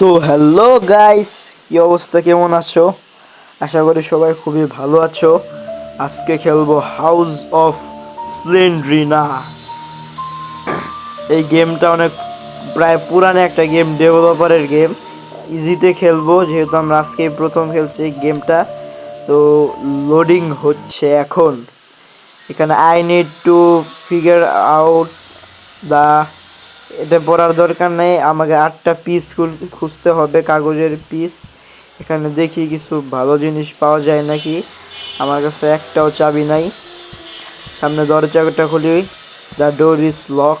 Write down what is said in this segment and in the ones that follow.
তো hello guys কি অবস্থা, কেমন আছো? আশা করি সবাই খুবই ভালো আছো। আজকে খেলব হাউস অফ স্লেন্ড্রিনা এই গেমটা অনেক, প্রায় পুরানো একটা গেম ডেভেলপারের গেম ইজিতে খেলব, যেহেতু আমরা আজকে প্রথম খেলছি এই গেমটা তো লোডিং হচ্ছে এখন। এখানে I need to figure out the এটা পড়ার দরকার নেই, আমাকে আটটা পিস খুঁজতে হবে, কাগজের পিস এখানে দেখি কিছু ভালো জিনিস পাওয়া যায় নাকি। আমার কাছে একটাও চাবি নাই। সামনে দরজাটা খুলি। দ্য ডোর ইজ লক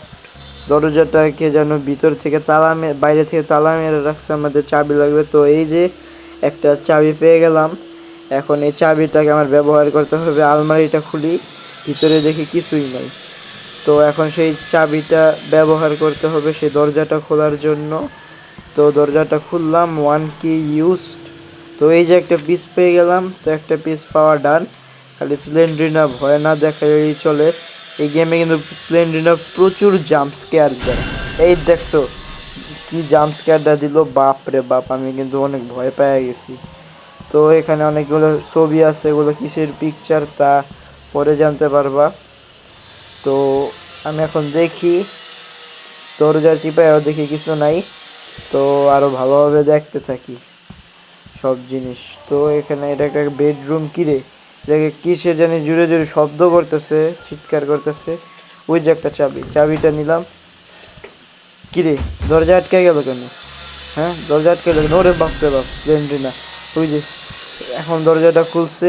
দরজাটাকে যেন ভিতর থেকে তালা বাইরে থেকে তালা মেরে রাখছে, আমাদের চাবি লাগবে। তো এই যে একটা চাবি পেয়ে গেলাম। এখন এই চাবিটাকে আমার ব্যবহার করতে হবে। আলমারিটা খুলি। ভিতরে দেখি কিছুই নাই। তো এখন সেই চাবিটা ব্যবহার করতে হবে সেই দরজাটা খোলার জন্য। তো দরজাটা খুললাম ওয়ান কি ইউজড তো এই যে একটা পিস পেয়ে গেলাম, তো একটা পিস পাওয়া ডান খালি সিলিন্ড্রিনা ভয় না দেখালেই চলে। এই গেমে কিন্তু সিলিন্ড্রিনা প্রচুর জাম্প স্কেয়ার দেয়। এই দেখছ, কি জাম্প স্কেয়ারটা দিল, বাপ রে বাপ, আমি কিন্তু অনেক ভয় পেয়ে গেছি। তো এখানে অনেকগুলো ছবি আছে, এগুলো কিসের পিকচার তা পরে জানতে পারবা। তো আমি এখন দেখি। দরজা চিপায়ও দেখি কিছু নাই। তো আরও ভালোভাবে দেখতে থাকি সব জিনিস। তো এখানে এটা একটা বেডরুম কিরে দেখে কিসে জানি জুড়ে জুড়ে শব্দ করতেছে, চিৎকার করতেছে। ওই যে একটা চাবি, চাবিটা নিলাম। কিরে দরজা আটকে গেল কেন? হ্যাঁ দরজা আটকে গেল ওরে বাপ রে বাপ সিলিন্ডার ওই যে, এখন দরজাটা খুলছে।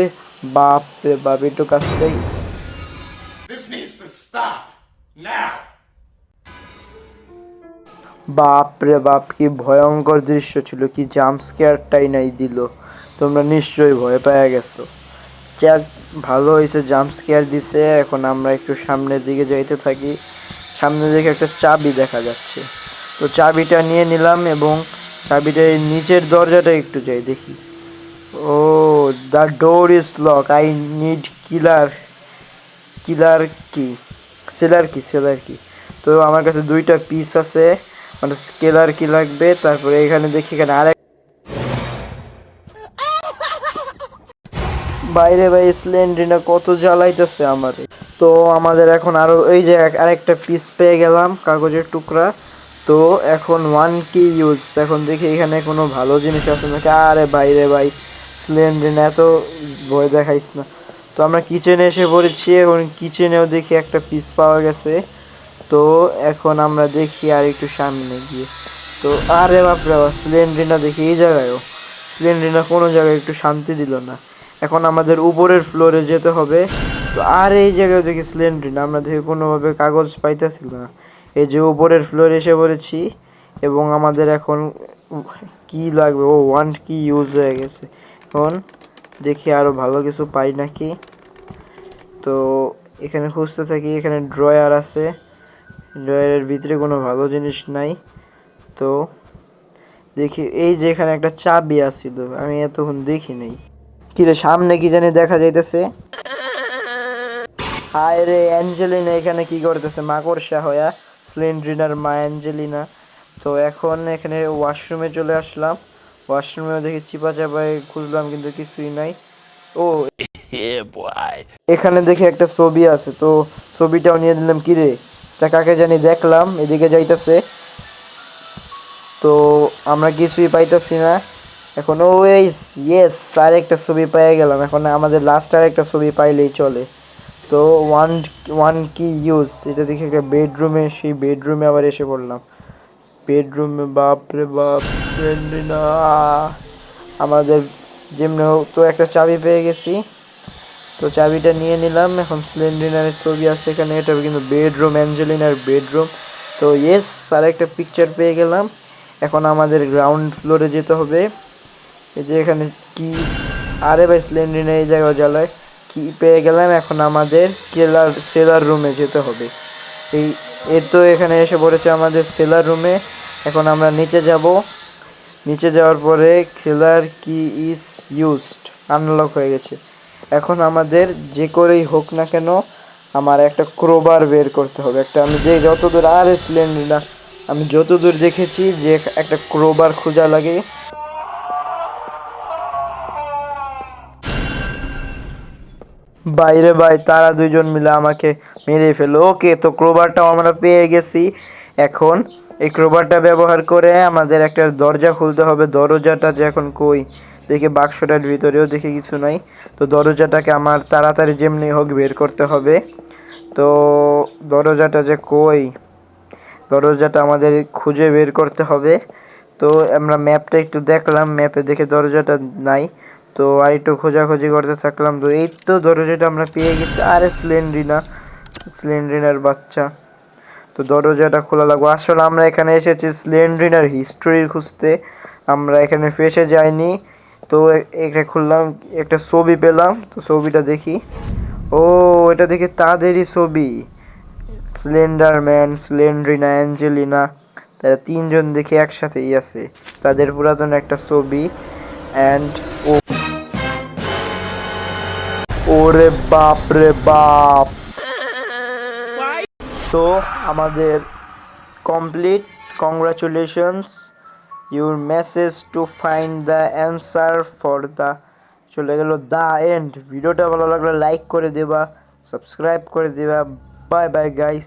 বাপ রে বাপ একটু কাছটাই Now. বাপ রে বাপ, কি ভয়ঙ্কর দৃশ্য ছিল, কি জাম্প স্কেয়ারটাই নাই দিল। তোমরা নিশ্চয়ই ভয় পেয়ে গেছো। যাক, ভালো হয়েছে জাম্প স্কেয়ার দিছে। এখন আমরা একটু সামনের দিকে যাইতে থাকি। সামনের দিকে একটা চাবি দেখা যাচ্ছে। তো চাবিটা নিয়ে নিলাম এবং চাবিটা নিচের দরজাটা একটু যাই দেখি। ও the door is lock I need killer killer কি সেলার কি সেলার কি? তো আমার কাছে দুইটা পিস আছে মানে স্কেলার কি লাগবে, তারপরে এখানে দেখি এখানে আরেক বাইরে ভাই স্লেন্ড্রিনা কত জ্বালাইতেছে আমারে। তো আমাদের এখন আরও এই যে আরেকটা পিস পেয়ে গেলাম, কাগজের টুকরা। তো এখন ওয়ান কি ইউজ এখন দেখি এখানে কোনো ভালো জিনিস আছে নাকি? আরে বাইরে ভাই স্লেন্ড্রিনা এত ভয় দেখাইস না। তো আমরা কিচেনে এসে পড়েছি, এখন কিচেনেও দেখি একটা পিস পাওয়া গেছে। তো এখন আমরা দেখি আর একটু সামনে গিয়ে। তো আরে বাপরে বাপ সিলিন্ড্রিনা দেখি এই জায়গায়ও। সিলিন্ড্রিনা কোনো জায়গায় একটু শান্তি দিল না। এখন আমাদের উপরের ফ্লোরে যেতে হবে। তো আর এই জায়গায় দেখি সিলিন্ড্রিনা আমরা দেখি কোনোভাবে কাগজ পাইতেছি না। এই যে উপরের ফ্লোরে এসে পড়েছি এবং আমাদের এখন কি লাগবে? ও ওয়ান কি ইউজ হয়ে গেছে। এখন দেখি আরও ভালো কিছু পাই নাকি। তো এখানে খুঁজতে থাকি, এখানে ড্রয়ার আছে। ড্রয়ারের ভিতরে কোনো ভালো জিনিস নাই। তো দেখি, এই যে এখানে একটা চাবি আছিল আমি এতক্ষণ দেখি নাই। কিরে, সামনে কি জানি দেখা যাইতেছে। হায় রে, অ্যাঞ্জেলিনা এখানে কি করতেছে? মাকড়সা হয়া স্লিন্ড্রিনার মা অ্যাঞ্জেলিনা। তো এখন এখানে ওয়াশরুমে চলে আসলাম। ওয়াশরুমেও দেখি চিপা চাপায় খুঁজলাম কিন্তু কিছুই নাই। ও এখানে দেখি একটা ছবি আছে তো ছবিটাও নিয়ে নিলাম কিরে তা কাকে জানি দেখলাম এদিকে যাইতেছে। তো আমরা কিছুই পাইতাছি না। এখন ও ইয়েস আর একটা ছবি পেয়ে গেলাম। এখন আমাদের লাস্ট আর একটা ছবি পাইলেই চলে। তো ওয়ান ওয়ান কি ইউজ এটা দেখে একটা বেডরুমে সেই বেডরুমে আবার এসে পড়লাম। বেডরুমে, বাপরে বাপ না। আমাদের যেমনি হোক, তো একটা চাবি পেয়ে গেছি। তো চাবিটা নিয়ে নিলাম, এখন সিলিন্ডারের ছবি আছে এখানে, এটা কিন্তু বেডরুম অ্যাঞ্জেলিনার বেডরুম। তো ইয়েস আর একটা পিকচার পেয়ে গেলাম। এখন আমাদের গ্রাউন্ড ফ্লোরে যেতে হবে। এই যে এখানে কি আরে ভাই সিলিন্ডার এই জায়গায় জ্বালায়। কি পেয়ে গেলাম, এখন আমাদের কেলার, সেলার রুমে যেতে হবে। এই এ তো এখানে এসে পড়েছে আমাদের সেলার রুমে এখন আমরা নিচে যাব। নিচে যাওয়ার পরে খেলার কি ইজ ইউজড আনলক হয়ে গেছে। এখন আমাদের যে করেই হোক না কেন আমার একটা ক্রোবার বের করতে হবে। একটা আমি যে যত দূর আর সিলিন্ডার আমি যতদূর দেখেছি যে একটা ক্রোবার খোঁজা লাগে। বাইরে ভাই, তারা দুইজন মিলে আমাকে মেরে ফেলো ওকে, তো ক্রোবারটাও আমরা পেয়ে গেছি। এখন এই ক্রোবারটা ব্যবহার করে আমাদের একটা দরজা খুলতে হবে। দরজাটা যে এখন কই? দেখি বাক্সটার ভিতরেও দেখি কিছু নাই। তো দরজাটাকে আমার তাড়াতাড়ি যেমনি হোক বের করতে হবে। তো দরজাটা যে কই? দরজাটা আমাদের খুঁজে বের করতে হবে। তো আমরা ম্যাপটা একটু দেখলাম। ম্যাপে দেখে দরজাটা নাই। তো আর একটু খোঁজাখুঁজি করতে থাকলাম। তো এই তো দরজাটা আমরা পেয়ে গেছি। আরে স্লেন্ড্রিনা, স্লেন্ড্রিনার বাচ্চা। তো দরজাটা খোলা লাগবে। আসলে আমরা এখানে এসেছি স্লেন্ড্রিনার হিস্টোরি খুঁজতে। আমরা এখানে ফেসে যাইনি। তো এটা খুললাম, একটা ছবি পেলাম। তো ছবিটা দেখি। ও, এটা দেখি তাদেরই ছবি। Slender Man Slendrina, Angelina. তারা তিনজন দেখে একসাথেই আছে। তাদের পুরাতন একটা ছবি। অ্যান্ড ও ওরে বাপ রে বাপ! তো আমাদের complete congratulations your message to find the answer for the চলে গেল দ্য এন্ড ভিডিওটা ভালো লাগলে লাইক করে দেবা সাবস্ক্রাইব করে দেবা। Bye bye guys